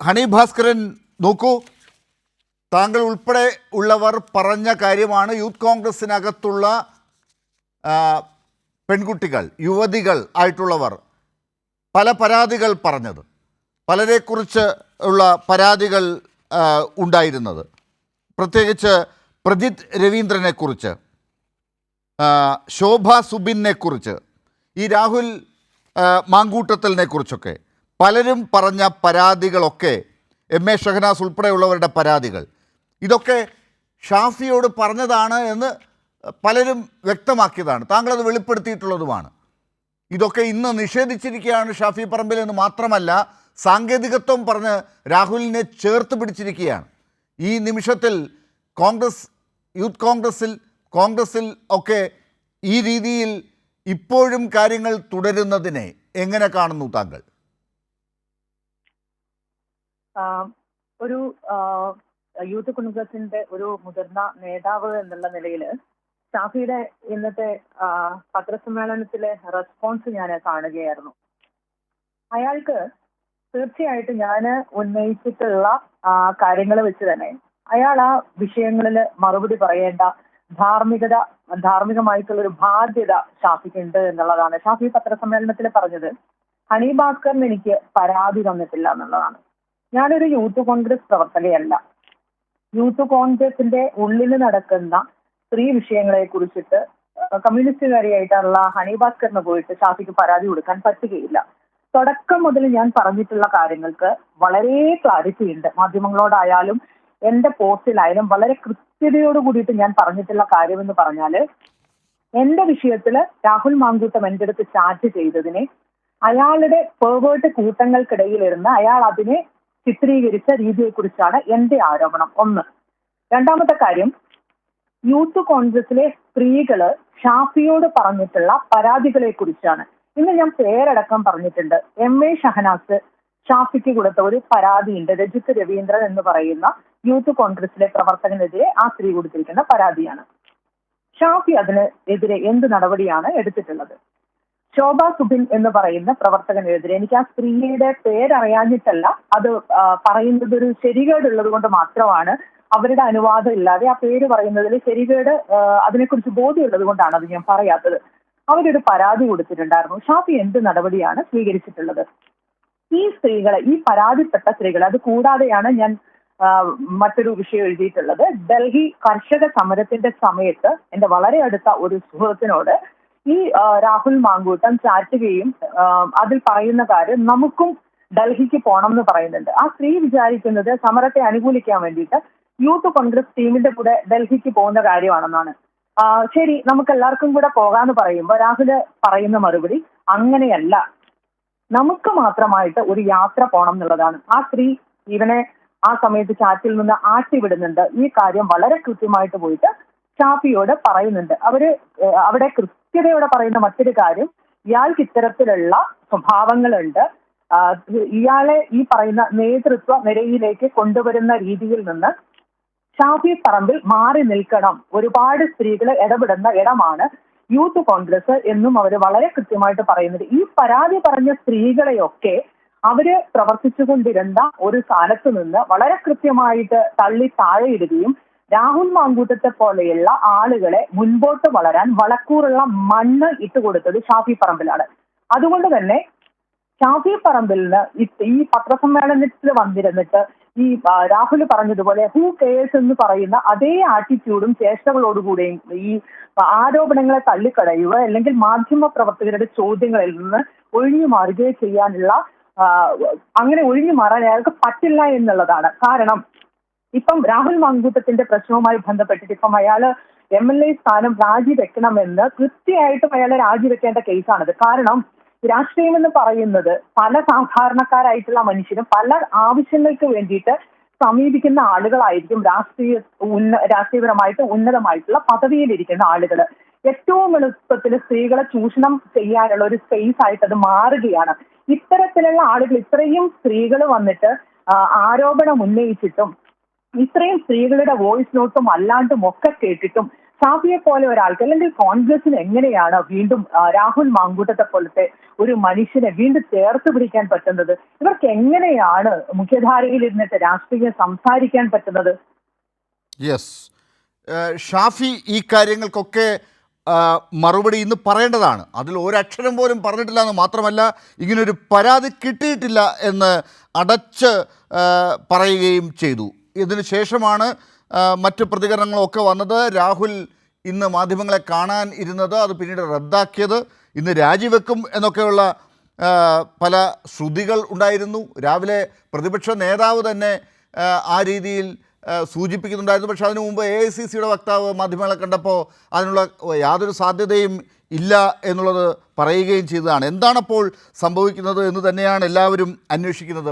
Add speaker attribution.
Speaker 1: Honey Bhaskaran നോക്കൂ. താങ്കൾ ഉൾപ്പെടെ ഉള്ളവർ പറഞ്ഞ കാര്യമാണ്. യൂത്ത് കോൺഗ്രസ്സിനകത്തുള്ള പെൺകുട്ടികൾ യുവതികൾ ആയിട്ടുള്ളവർ പല പരാതികൾ പറഞ്ഞത്. പലരെക്കുറിച്ച് ഉള്ള പരാതികൾ ഉണ്ടായിരുന്നത്. പ്രത്യേകിച്ച് പ്രജിത് രവീന്ദ്രനെക്കുറിച്ച് കുറിച്ച് ശോഭ സുബിനെക്കുറിച്ച് ഈ രാഹുൽ ആ, മാങ്കൂട്ടത്തലിനെ കുറിച്ചൊക്കെ പലരും പറഞ്ഞ പരാതികളൊക്കെ എം എ ഷഹനാസ് ഉൾപ്പെടെയുള്ളവരുടെ പരാതികൾ. ഇതൊക്കെ ഷാഫിയോട് പറഞ്ഞതാണ് എന്ന് പലരും വ്യക്തമാക്കിയതാണ്. താങ്കളത് വെളിപ്പെടുത്തിയിട്ടുള്ളതുമാണ്. ഇതൊക്കെ ഇന്ന് നിഷേധിച്ചിരിക്കുകയാണ് ഷാഫി പറമ്പിൽ എന്ന് മാത്രമല്ല സാങ്കേതികത്വം പറഞ്ഞ് രാഹുലിനെ ചേർത്ത് പിടിച്ചിരിക്കുകയാണ്. ഈ നിമിഷത്തിൽ കോൺഗ്രസ് യൂത്ത് കോൺഗ്രസിൽ കോൺഗ്രസിൽ ഒക്കെ ഈ രീതിയിൽ ഇപ്പോഴും കാര്യങ്ങൾ തുടരുന്നതിനെ എങ്ങനെ കാണുന്നു താങ്കൾ?
Speaker 2: ഒരു യൂത്ത് കോൺഗ്രസിന്റെ ഒരു മുതിർന്ന നേതാവ് എന്നുള്ള നിലയിൽ ഷാഫിയുടെ ഇന്നത്തെ പത്രസമ്മേളനത്തിലെ റെസ്പോൺസ് ഞാൻ കാണുകയായിരുന്നു. അയാൾക്ക് തീർച്ചയായിട്ടും ഞാൻ ഉന്നയിച്ചിട്ടുള്ള കാര്യങ്ങൾ വെച്ച് തന്നെ അയാൾ ആ വിഷയങ്ങളിൽ മറുപടി പറയേണ്ട ധാർമ്മികത ധാർമ്മികമായിട്ടുള്ള ഒരു ബാധ്യത ഷാഫിക്കുണ്ട് എന്നുള്ളതാണ്. ഷാഫി പത്രസമ്മേളനത്തിൽ പറഞ്ഞത് ഹണി ഭാസ്കറിന് എനിക്ക് പരാതി തന്നിട്ടില്ല എന്നുള്ളതാണ്. ഞാനൊരു യൂത്ത് കോൺഗ്രസ് പ്രവർത്തകയല്ല. യൂത്ത് കോൺഗ്രസിന്റെ ഉള്ളിൽ നടക്കുന്ന സ്ത്രീ വിഷയങ്ങളെ കുറിച്ചിട്ട് കമ്മ്യൂണിസ്റ്റുകാരിയായിട്ടുള്ള ഹണി ഭാസ്കറിന് പോയിട്ട് ഷാഫിക്ക് പരാതി കൊടുക്കാൻ പറ്റുകയില്ല. തുടക്കം മുതൽ ഞാൻ പറഞ്ഞിട്ടുള്ള കാര്യങ്ങൾക്ക് വളരെ ക്ലാരിറ്റി ഉണ്ട്. മാധ്യമങ്ങളോടായാലും എന്റെ പോസ്റ്റിലായാലും വളരെ കൃത്യതയോട് കൂടിയിട്ട് ഞാൻ പറഞ്ഞിട്ടുള്ള കാര്യം എന്ന് പറഞ്ഞാൽ എന്റെ വിഷയത്തിൽ രാഹുൽ മാങ്കൂട്ടം എന്റെ അടുത്ത് ചാറ്റ് ചെയ്തതിനെ അയാളുടെ പേവേർട്ട് കൂട്ടങ്ങൾക്കിടയിലിരുന്ന് അയാൾ അതിനെ ചിത്രീകരിച്ച രീതിയെക്കുറിച്ചാണ് എന്റെ ആരോപണം. ഒന്ന്. രണ്ടാമത്തെ കാര്യം യൂത്ത് കോൺഗ്രസിലെ സ്ത്രീകൾ ഷാഫിയോട് പറഞ്ഞിട്ടുള്ള പരാതികളെ കുറിച്ചാണ് ഇന്ന് ഞാൻ പേരടക്കം പറഞ്ഞിട്ടുണ്ട്. എം എ ഷഹനാസ് ഷാഫിക്ക് കൊടുത്ത ഒരു പരാതിയുണ്ട്. രജിത് രവീന്ദ്രൻ എന്ന് പറയുന്ന യൂത്ത് കോൺഗ്രസിലെ പ്രവർത്തകനെതിരെ ആ സ്ത്രീ കൊടുത്തിരിക്കുന്ന പരാതിയാണ്. ഷാഫി അതിന് എതിരെ എന്ത് നടപടിയാണ് എടുത്തിട്ടുള്ളത്? ശോഭ സുബിൻ എന്ന് പറയുന്ന പ്രവർത്തകനെതിരെ എനിക്ക് ആ സ്ത്രീയുടെ പേരറിയാഞ്ഞിട്ടല്ല അത് പറയുന്നത് ഒരു ശരികേടുള്ളത് കൊണ്ട് മാത്രമാണ് അവരുടെ അനുവാദം ഇല്ലാതെ ആ പേര് പറയുന്നതിൽ ശരികേട് അതിനെക്കുറിച്ച് ബോധ്യമുള്ളത് കൊണ്ടാണ് അത് ഞാൻ പറയാത്തത്. അവരൊരു പരാതി കൊടുത്തിട്ടുണ്ടായിരുന്നു. ഷാഫി എന്ത് നടപടിയാണ് സ്വീകരിച്ചിട്ടുള്ളത്? ഈ സ്ത്രീകളെ ഈ പരാതിപ്പെട്ട സ്ത്രീകളെ അത് കൂടാതെയാണ് ഞാൻ മറ്റൊരു വിഷയം എഴുതിയിട്ടുള്ളത്. ഡൽഹി കർഷക സമരത്തിന്റെ സമയത്ത് എന്റെ വളരെ അടുത്ത ഒരു സുഹൃത്തിനോട് ഈ രാഹുൽ മാങ്കൂട്ടം ചാറ്റുകയും അതിൽ പറയുന്ന കാര്യം നമുക്കും ഡൽഹിക്ക് പോകണം എന്ന് പറയുന്നുണ്ട്. ആ സ്ത്രീ വിചാരിക്കുന്നത് സമരത്തെ അനുകൂലിക്കാൻ വേണ്ടിയിട്ട് യൂത്ത് കോൺഗ്രസ് ടീമിന്റെ കൂടെ ഡൽഹിക്ക് പോകുന്ന കാര്യമാണെന്നാണ്. ശരി നമുക്ക് എല്ലാവർക്കും കൂടെ പോകാന്ന് പറയുമ്പോൾ രാഹുൽ പറയുന്ന മറുപടി അങ്ങനെയല്ല. നമുക്ക് മാത്രമായിട്ട് ഒരു യാത്ര പോകണം എന്നുള്ളതാണ്. ആ സ്ത്രീ ഇവനെ ആ സമയത്ത് ചാറ്റിൽ നിന്ന് ആട്ടിവിടുന്നുണ്ട്. ഈ കാര്യം വളരെ കൃത്യമായിട്ട് പോയിട്ട് ഷാഫിയോട് പറയുന്നുണ്ട്. അവർ അവിടെ കൃത്യതയോടെ പറയുന്ന മറ്റൊരു കാര്യം ഇയാൾക്ക് ഇത്തരത്തിലുള്ള സ്വഭാവങ്ങളുണ്ട്. ഇയാളെ ഈ പറയുന്ന നേതൃത്വ നിരയിലേക്ക് കൊണ്ടുവരുന്ന രീതിയിൽ നിന്ന് ഷാഫി പറമ്പിൽ മാറി നിൽക്കണം. ഒരുപാട് സ്ത്രീകൾ ഇടപെടുന്ന ഇടമാണ് യൂത്ത് കോൺഗ്രസ് എന്നും അവർ വളരെ കൃത്യമായിട്ട് പറയുന്നത്. ഈ പരാതി പറഞ്ഞ സ്ത്രീകളെയൊക്കെ അവർ പ്രവർത്തിച്ചുകൊണ്ടിരുന്ന ഒരു സ്ഥാനത്ത് നിന്ന് വളരെ കൃത്യമായിട്ട് തള്ളി താഴെയിടുകയും രാഹുൽ മാങ്കൂട്ടത്തെ പോലെയുള്ള ആളുകളെ മുൻപോട്ട് വളരാൻ വളക്കൂറുള്ള മണ്ണ് ഇട്ടുകൊടുത്തത് ഷാഫി പറമ്പിലാണ്. അതുകൊണ്ട് തന്നെ ഷാഫി പറമ്പിലിന് ഈ- പത്രസമ്മേളനത്തിൽ വന്നിരുന്നിട്ട് ഈ രാഹുൽ പറഞ്ഞതുപോലെ ഹൂ കേസ് എന്ന് പറയുന്ന അതേ ആറ്റിറ്റ്യൂഡും ചേഷ്ടകളോടുകൂടെയും ഈ ആരോപണങ്ങളെ തള്ളിക്കളയുക അല്ലെങ്കിൽ മാധ്യമ പ്രവർത്തകരുടെ ചോദ്യങ്ങളിൽ നിന്ന് ഒഴിഞ്ഞു മാറുകയോ ചെയ്യാനുള്ള അങ്ങനെ ഒഴിഞ്ഞു മാറാൻ അയാൾക്ക് പറ്റില്ല എന്നുള്ളതാണ്. കാരണം ഇപ്പം രാഹുൽ മാങ്കൂട്ടത്തിന്റെ പ്രശ്നവുമായി ബന്ധപ്പെട്ടിട്ട് ഇപ്പം അയാൾ എം എൽ എ സ്ഥാനം രാജിവെക്കണമെന്ന് കൃത്യമായിട്ടും അയാളെ രാജിവെക്കേണ്ട കേസാണിത്. കാരണം രാഷ്ട്രീയം എന്ന് പറയുന്നത് പല സാധാരണക്കാരായിട്ടുള്ള മനുഷ്യരും പല ആവശ്യങ്ങൾക്ക് വേണ്ടിയിട്ട് സമീപിക്കുന്ന ആളുകളായിരിക്കും രാഷ്ട്രീയ ഉന്ന രാഷ്ട്രീയപരമായിട്ട് ഉന്നതമായിട്ടുള്ള പദവിയിലിരിക്കുന്ന ആളുകൾ ഏറ്റവും എളുപ്പത്തിൽ സ്ത്രീകളെ ചൂഷണം ചെയ്യാനുള്ള ഒരു സ്പേസ് ആയിട്ട് അത് മാറുകയാണ്. ഇത്തരത്തിലുള്ള ആളുകൾ ഇത്രയും സ്ത്രീകൾ വന്നിട്ട് ആരോപണം ഉന്നയിച്ചിട്ടും ഇത്രയും സ്ത്രീകളുടെ വോയിസ് നോട്ടും അല്ലാണ്ടും ഒക്കെ കേട്ടിട്ടും സാഫിയെ പോലെ ഒരാൾക്ക് അല്ലെങ്കിൽ കോൺഗ്രസിന് എങ്ങനെയാണ് വീണ്ടും രാഹുൽ മാങ്കൂട്ടത്തെ പോലത്തെ ഒരു മനുഷ്യനെ വീണ്ടും ചേർത്ത് പിടിക്കാൻ പറ്റുന്നത്? ഇവർക്ക് എങ്ങനെയാണ് മുഖ്യധാരയിൽ ഇരുന്നിട്ട് രാഷ്ട്രീയം സംസാരിക്കാൻ പറ്റുന്നത്?
Speaker 1: യെസ് ഷാഫി ഈ കാര്യങ്ങൾക്കൊക്കെ മറുപടി ഇന്ന് പറയേണ്ടതാണ്. അതിൽ ഒരക്ഷരം പോലും പറഞ്ഞിട്ടില്ല എന്ന് മാത്രമല്ല ഇങ്ങനൊരു പരാതി കിട്ടിയിട്ടില്ല എന്ന് അടച്ച് പറയുകയും ചെയ്തു. ഇതിന് ശേഷമാണ് മറ്റ് പ്രതികരണങ്ങളൊക്കെ വന്നത്. രാഹുൽ ഇന്ന് മാധ്യമങ്ങളെ കാണാൻ ഇരുന്നത് അത് പിന്നീട് റദ്ദാക്കിയത്. ഇന്ന് രാജിവെക്കും എന്നൊക്കെയുള്ള പല ശ്രുതികൾ ഉണ്ടായിരുന്നു. രാവിലെ പ്രതിപക്ഷ നേതാവ് തന്നെ ആ രീതിയിൽ സൂചിപ്പിക്കുന്നുണ്ടായിരുന്നു. പക്ഷേ അതിനു മുമ്പ് എ ഐ സി സിയുടെ വക്താവ് മാധ്യമങ്ങളെ കണ്ടപ്പോൾ അതിനുള്ള യാതൊരു സാധ്യതയും ഇല്ല എന്നുള്ളത് പറയുകയും ചെയ്തതാണ്. എന്താണപ്പോൾ സംഭവിക്കുന്നത് എന്ന് തന്നെയാണ് എല്ലാവരും അന്വേഷിക്കുന്നത്.